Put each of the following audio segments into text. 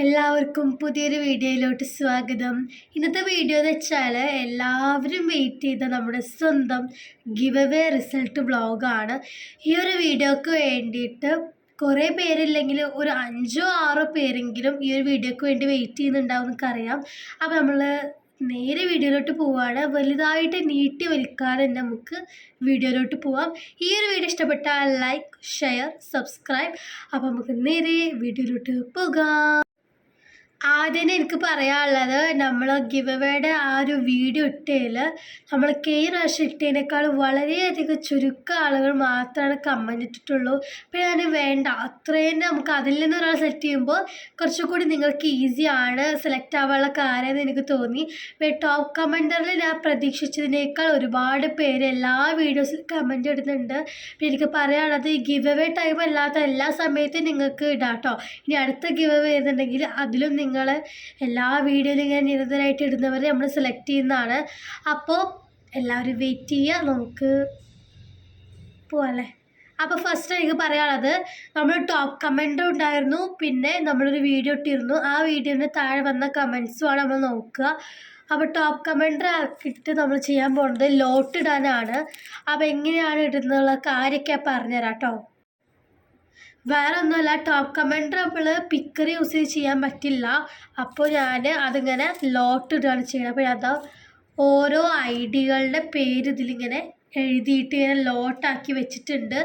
എല്ലാവർക്കും പുതിയൊരു വീഡിയോയിലോട്ട് സ്വാഗതം. ഇന്നത്തെ വീഡിയോ എന്ന് വെച്ചാൽ എല്ലാവരും വെയിറ്റ് ചെയ്ത നമ്മുടെ സ്വന്തം ഗിവ് അവേ റിസൾട്ട് വ്ളോഗാണ് ഈ ഒരു വീഡിയോക്ക് വേണ്ടിയിട്ട് കുറേ പേരില്ലെങ്കിൽ ഒരു അഞ്ചോ ആറോ പേരെങ്കിലും ഈ ഒരു വീഡിയോക്ക് വേണ്ടി വെയിറ്റ് ചെയ്യുന്നുണ്ടാവും അറിയാം അപ്പോൾ നമ്മൾ നേരെ വീഡിയോയിലോട്ട് പോവുകയാണ് വലുതായിട്ട് നീട്ടി വലിക്കാതെ നമുക്ക് വീഡിയോയിലോട്ട് പോവാം. ഈ ഒരു വീഡിയോ ഇഷ്ടപ്പെട്ടാൽ ലൈക്ക് ഷെയർ സബ്സ്ക്രൈബ് അപ്പോൾ നമുക്ക് നേരെ വീഡിയോയിലോട്ട് പോകാം. ആദ്യം എനിക്ക് പറയാനുള്ളത് നമ്മൾ ഗിവ് അവേയുടെ ആ ഒരു വീഡിയോ ഇട്ടതിൽ നമ്മൾ കെ റാഷ് ഇട്ടതിനേക്കാൾ വളരെയധികം ചുരുക്കം ആളുകൾ മാത്രമാണ് കമന്റ് ഇട്ടിട്ടുള്ളൂ. അപ്പോൾ ഞാൻ വേണ്ട അത്രയും നമുക്ക് അതിൽ നിന്ന് ഒരാൾ സെലക്ട് ചെയ്യുമ്പോൾ കുറച്ചുകൂടി നിങ്ങൾക്ക് ഈസിയാണ് സെലക്ട് ആവാനുള്ള കാര്യമെന്ന് എനിക്ക് തോന്നി. പിന്നെ ടോപ്പ് കമന്ററിൽ ഞാൻ പ്രതീക്ഷിച്ചതിനേക്കാൾ ഒരുപാട് പേര് എല്ലാ വീഡിയോസിലും കമന്റ് ഇടുന്നുണ്ട്. പിന്നെ എനിക്ക് പറയാനുള്ളത് ഈ ഗിവ് അവേ ടൈം അല്ലാത്ത എല്ലാ സമയത്തും നിങ്ങൾക്ക് ഇടാം കേട്ടോ ഇനി അടുത്ത ഗിവ് അവേ വരുന്നുണ്ടെങ്കിൽ അതിലും നിങ്ങൾ എല്ലാ വീഡിയോയിലും ഇങ്ങനെ നിരന്തരമായിട്ട് ഇടുന്നവരെ നമ്മൾ സെലക്ട് ചെയ്യുന്നതാണ്. അപ്പോൾ എല്ലാവരും വെയിറ്റ് ചെയ്യുക. നമുക്ക് പോവാല്ലേ? അപ്പോൾ ഫസ്റ്റ് എനിക്ക് പറയാനുള്ളത് നമ്മൾ ടോപ്പ് കമന്റും ഉണ്ടായിരുന്നു. പിന്നെ നമ്മളൊരു വീഡിയോ ഇട്ടിരുന്നു. ആ വീഡിയോന്റെ താഴെ വന്ന കമൻസുമാണ് നമ്മൾ നോക്കുക. അപ്പോൾ ടോപ്പ് കമന്റർ ആക്കിയിട്ട് നമ്മൾ ചെയ്യാൻ പോകുന്നത് ലോട്ട് ഇടാനാണ്. അപ്പോൾ എങ്ങനെയാണ് ഇടുന്നുള്ള കാര്യമൊക്കെ പറഞ്ഞുതരാം കേട്ടോ. വേറെ ഒന്നുമല്ല ടോപ്പ് കമൻഡർ നമ്മൾ പിക്കർ യൂസ് ചെയ്യാൻ പറ്റില്ല. അപ്പോൾ ഞാൻ അതിങ്ങനെ ലോട്ട് ഇടുകയാണ് ചെയ്യുന്നത്. അപ്പോൾ ഞാൻ ഓരോ ഐഡികളുടെ ഡികളുടെ പേര് ഇതിലിങ്ങനെ എഴുതിയിട്ട് ഇങ്ങനെ ലോട്ടാക്കി വെച്ചിട്ടുണ്ട്.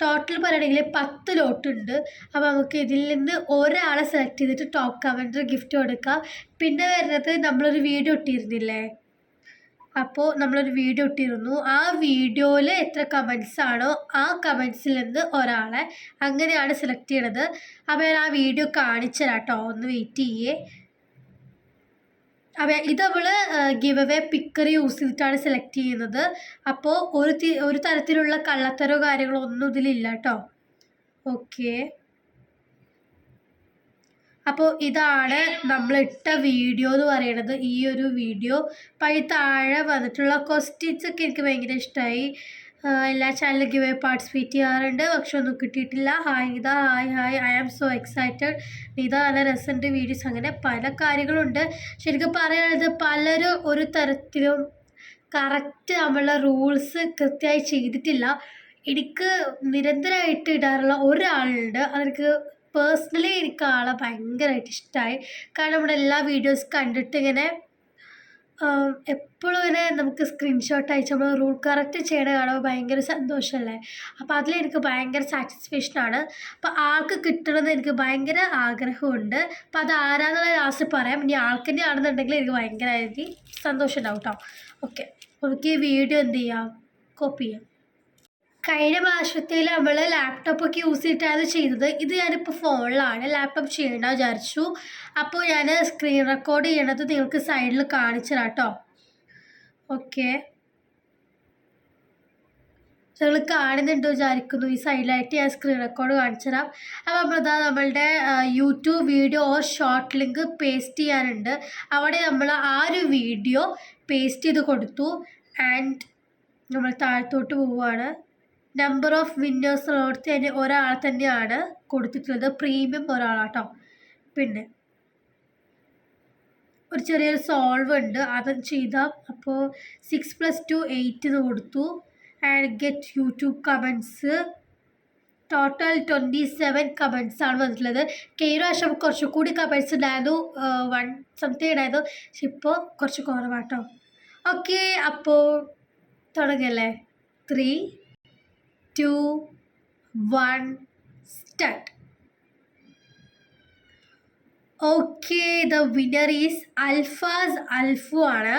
ടോട്ടൽ പറയുകയാണെങ്കിൽ പത്ത് ലോട്ടുണ്ട് അപ്പോൾ നമുക്ക് ഇതിൽ നിന്ന് ഒരാളെ സെലക്ട് ചെയ്തിട്ട് ടോപ്പ് കമന്റർ ഗിഫ്റ്റ് കൊടുക്കാം. പിന്നെ വരുന്നത് നമ്മളൊരു വീഡിയോ ഇട്ടിരുന്നില്ലേ? അപ്പോൾ നമ്മളൊരു വീഡിയോ ഇട്ടിരുന്നു. ആ വീഡിയോയിൽ എത്ര കമൻസ് ആണോ ആ കമൻസിൽ നിന്ന് ഒരാളെ അങ്ങനെയാണ് സെലക്ട് ചെയ്യണത്. അപ്പോൾ ഞാൻ ആ വീഡിയോ കാണിച്ചു കേട്ടോ ഒന്ന് വെയിറ്റ് ചെയ്യേ. അപ്പോൾ ഇത് നമ്മൾ ഗിവ് അവേ പിക്കർ യൂസ് ചെയ്തിട്ടാണ് സെലക്ട് ചെയ്യുന്നത്. അപ്പോൾ ഒരു ഒരു തരത്തിലുള്ള കള്ളത്തരോ കാര്യങ്ങളോ ഒന്നും ഇതിലില്ല കേട്ടോ ഓക്കെ അപ്പോൾ ഇതാണ് നമ്മൾ ഇട്ട വീഡിയോ എന്ന് പറയുന്നത് ഈ ഒരു വീഡിയോ അപ്പോൾ ഈ താഴെ വന്നിട്ടുള്ള ക്വസ്റ്റ്യൻസ് ഒക്കെ എനിക്ക് ഭയങ്കര ഇഷ്ടമായി എല്ലാ ചാനലും ഗിവ് പാർട്ടിസിപ്പേറ്റ് ചെയ്യാറുണ്ട്. പക്ഷെ ഒന്നും കിട്ടിയിട്ടില്ല. ഹായ് ഇതാ hi hi I am so excited ഇതാ നല്ല രസമുണ്ട് വീഡിയോസ് അങ്ങനെ പല കാര്യങ്ങളുണ്ട്. ശരിക്കും പറയുന്നത് പലരും ഒരു തരത്തിലും കറക്റ്റ് നമ്മളുടെ റൂൾസ് കൃത്യമായി ചെയ്തിട്ടില്ല. എനിക്ക് നിരന്തരമായിട്ട് ഇടാറുള്ള ഒരാളുണ്ട്. അതെനിക്ക് പേഴ്സണലി എനിക്ക് ആളെ ഭയങ്കരമായിട്ട് ഇഷ്ടമായി കാരണം നമ്മുടെ എല്ലാ വീഡിയോസ് കണ്ടിട്ട് ഇങ്ങനെ എപ്പോഴും ഇങ്ങനെ നമുക്ക് സ്ക്രീൻഷോട്ട് അയച്ച് നമ്മൾ റൂൾ കറക്റ്റ് ചെയ്യണ കാണുമ്പോൾ ഭയങ്കര സന്തോഷമല്ലേ അപ്പോൾ അതിലെനിക്ക് ഭയങ്കര സാറ്റിസ്ഫാക്ഷനാണ് അപ്പോൾ ആൾക്ക് കിട്ടണമെന്ന് എനിക്ക് ഭയങ്കര ആഗ്രഹമുണ്ട്. അപ്പോൾ അത് ആരാന്നുള്ള ലാസ്റ്റ് പറയാം. ഇനി ആൾക്ക് തന്നെ ആണെന്നുണ്ടെങ്കിൽ എനിക്ക് ഭയങ്കരമായിട്ട് സന്തോഷം ഉണ്ടാവും കേട്ടോ ഓക്കെ നമുക്ക് ഈ വീഡിയോ എന്ത് ചെയ്യാം? കോപ്പി ചെയ്യാം. കഴിഞ്ഞ മാസത്തിൽ നമ്മൾ ലാപ്ടോപ്പൊക്കെ യൂസ് ചെയ്തിട്ടാണ് ചെയ്തത്. ഇത് ഞാനിപ്പോൾ ഫോണിലാണ് ലാപ്ടോപ്പ് ചെയ്യണ്ട വിചാരിച്ചു. അപ്പോൾ ഞാൻ സ്ക്രീൻ റെക്കോർഡ് ചെയ്യണത് നിങ്ങൾക്ക് സൈഡിൽ കാണിച്ചു കേട്ടോ ഓക്കെ നിങ്ങൾ കാണുന്നുണ്ട് വിചാരിക്കുന്നു. ഈ സൈഡിലായിട്ട് ഞാൻ സ്ക്രീൻ റെക്കോർഡ് കാണിച്ചു തരാം അപ്പോൾ നമ്മളിതാ നമ്മളുടെ YouTube video or short link paste ചെയ്യാനുണ്ട്. അവിടെ നമ്മൾ ആ ഒരു വീഡിയോ പേസ്റ്റ് ചെയ്ത് കൊടുത്തു. ആൻഡ് നമ്മൾ താഴത്തോട്ട് പോവുകയാണ് നമ്പർ ഓഫ് വിന്നേഴ്സ് ഉള്ളിടത്ത് തന്നെ ഒരാൾ തന്നെയാണ് കൊടുത്തിട്ടുള്ളത്. പ്രീമിയം ഒരാളാട്ടോ. പിന്നെ ഒരു ചെറിയൊരു സോൾവ് ഉണ്ട്. അത് ചെയ്താൽ അപ്പോൾ സിക്സ് പ്ലസ് ടു എയ്റ്റ് എന്ന് കൊടുത്തു. And get YouTube comments total twenty seven comments ആണ് വന്നിട്ടുള്ളത്. കഴിഞ്ഞ പ്രാവശ്യം കുറച്ചുകൂടി കമൻസ് ഉണ്ടായിരുന്നു. വൺ സംതിങ് ഉണ്ടായിരുന്നു. പക്ഷെ ഇപ്പോൾ കുറച്ച് കുറവാട്ടോ. ഓക്കെ അപ്പോൾ തുടങ്ങല്ലേ. Three two one start. Okay the winner is Alfas Alfu ആണ്.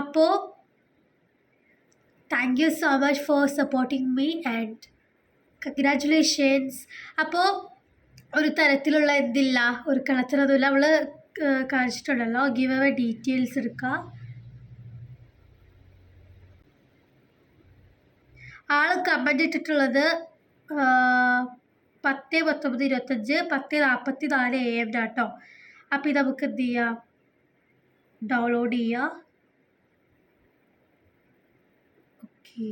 അപ്പോൾ thank you so much for supporting me and congratulations. അപ്പോൾ ഒരു തരത്തിലുള്ള എന്തില്ല ഒരു കളത്തിലൊന്നുമില്ല നമ്മൾ കാണിച്ചിട്ടുണ്ടല്ലോ. ഗിവ് അവ ഡീറ്റെയിൽസ് എടുക്കുക ആൾ കമന്റ് ഇട്ടിട്ടുള്ളത് പത്ത് പത്തൊമ്പത് ഇരുപത്തഞ്ച് പത്ത് നാൽപ്പത്തി നാല് എ എം കേട്ടോ അപ്പം ഇത് നമുക്ക് എന്ത് ചെയ്യാം? ഡൗൺലോഡ് ചെയ്യാം. ഓക്കെ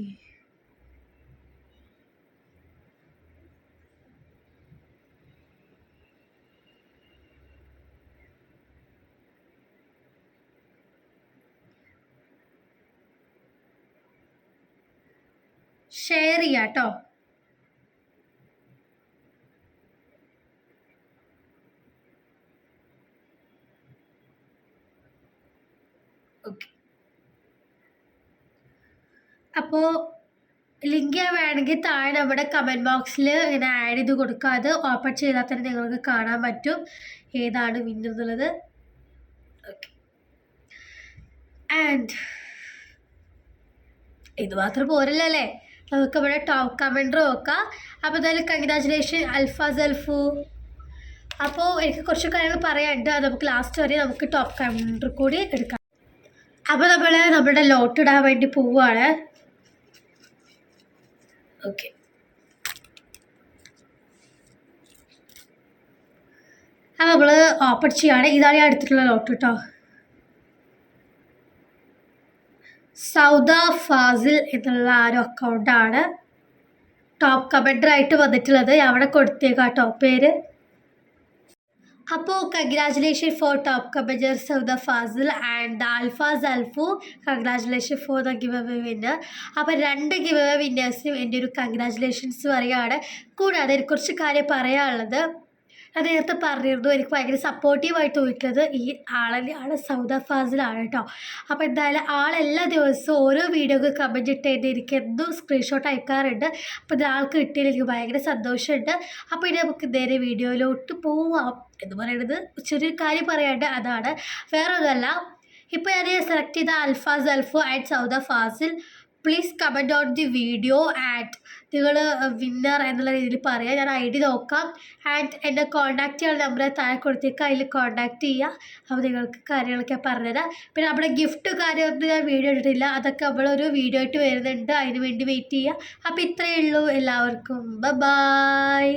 ഷെയർ ചെയ്യാട്ടോ അപ്പോൾ ലിങ്ക് ഞാൻ വേണമെങ്കിൽ താഴെ നമ്മുടെ കമന്റ് ബോക്സിൽ ഇങ്ങനെ ആഡ് ചെയ്ത് കൊടുക്കുക അത് ഓപ്പൺ ചെയ്താൽ തന്നെ നിങ്ങൾക്ക് കാണാൻ പറ്റും ഏതാണ് വിന്നുള്ളത് ഓക്കെ. ആൻഡ് ഇത് മാത്രം പോരല്ലോ അല്ലേ? നമുക്ക് ഇവിടെ ടോപ്പ് കമന്റർ നോക്കാം. അപ്പോൾ എന്തായാലും കൺഗ്രാജുലേഷൻ അൽഫാസ് അൽഫു. അപ്പോൾ എനിക്ക് കുറച്ച് കാര്യങ്ങൾ പറയാനുണ്ട്. അത് നമുക്ക് ലാസ്റ്റ് വരെ നമുക്ക് ടോപ്പ് കമന്റർ കൂടി എടുക്കാം. അപ്പോൾ നമ്മൾ നമ്മുടെ ലോട്ട് ഇടാൻ വേണ്ടി പോവുകയാണ് ഓക്കെ അപ്പോൾ നമ്മൾ ഓപ്പൺ ചെയ്യുകയാണ് ഇതാണ് ഞാൻ എടുത്തിട്ടുള്ള ലോട്ട് കേട്ടോ സൗദ ഫാസിൽ എന്നുള്ള ആ ഒരു അക്കൗണ്ടാണ് ടോപ്പ് കമൻഡറായിട്ട് വന്നിട്ടുള്ളത്. അവിടെ കൊടുത്തേക്കാം കേട്ടോ. പേര്? അപ്പോൾ congratulation for top commander Sauda Fasil and Alfas Alfu congratulation for the give away winner അപ്പോൾ രണ്ട് ഗിവ് അവേ വിന്നേഴ്സിനും എന്റെ ഒരു കൺഗ്രാജുലേഷൻസ് പറയുകയാണ്. കൂടാതെ കുറച്ച് കാര്യം പറയാനുള്ളത്. ഞാൻ നേരത്തെ പറഞ്ഞിരുന്നു. എനിക്ക് ഭയങ്കര സപ്പോർട്ടീവായിട്ട് തോന്നിയിട്ടുള്ളത് ഈ ആളെ ആൾ സൗദ ഫാസിലാണ് കേട്ടോ അപ്പോൾ എന്തായാലും ആൾ എല്ലാ ദിവസവും ഓരോ വീഡിയോക്ക് കമന്റ് ഇട്ടതിന്റെ എനിക്ക് എന്നും സ്ക്രീൻഷോട്ട് അയക്കാറുണ്ട്. അപ്പോൾ ഇത് ആൾക്ക് കിട്ടിയതിൽ എനിക്ക് ഭയങ്കര സന്തോഷമുണ്ട്. അപ്പോൾ ഇനി നമുക്ക് നേരെ വീഡിയോയിലോട്ട് പോവാം. എന്ന് പറയുന്നത് ചെറിയൊരു കാര്യം പറയാണ്ട് അതാണ്. വേറെ ഒന്നുമല്ല ഇപ്പോൾ ഞാൻ സെലക്ട് ചെയ്ത Alfas Alfu and Sauda Fasil please comment on the video and നിങ്ങൾ വിന്നർ എന്നുള്ള രീതിയിൽ പറയാം. ഞാൻ ഐ ഡി നോക്കാം. ആൻഡ് എന്നെ കോൺടാക്ട് ചെയ്യാനുള്ള നമ്പർ താഴെ കൊടുത്തേക്ക്. അതിൽ കോൺടാക്ട് ചെയ്യുക അപ്പോൾ നിങ്ങൾക്ക് കാര്യങ്ങളൊക്കെ പറഞ്ഞുതരാം. പിന്നെ നമ്മുടെ ഗിഫ്റ്റ് കാര്യമൊന്നും ഞാൻ വീഡിയോ ഇട്ടിട്ടില്ല. അതൊക്കെ നമ്മളൊരു വീഡിയോ ആയിട്ട് വരുന്നുണ്ട്. അതിന് വേണ്ടി വെയിറ്റ് ചെയ്യുക അപ്പോൾ ഇത്രയേ ഉള്ളൂ. എല്ലാവർക്കും ബ ബായ്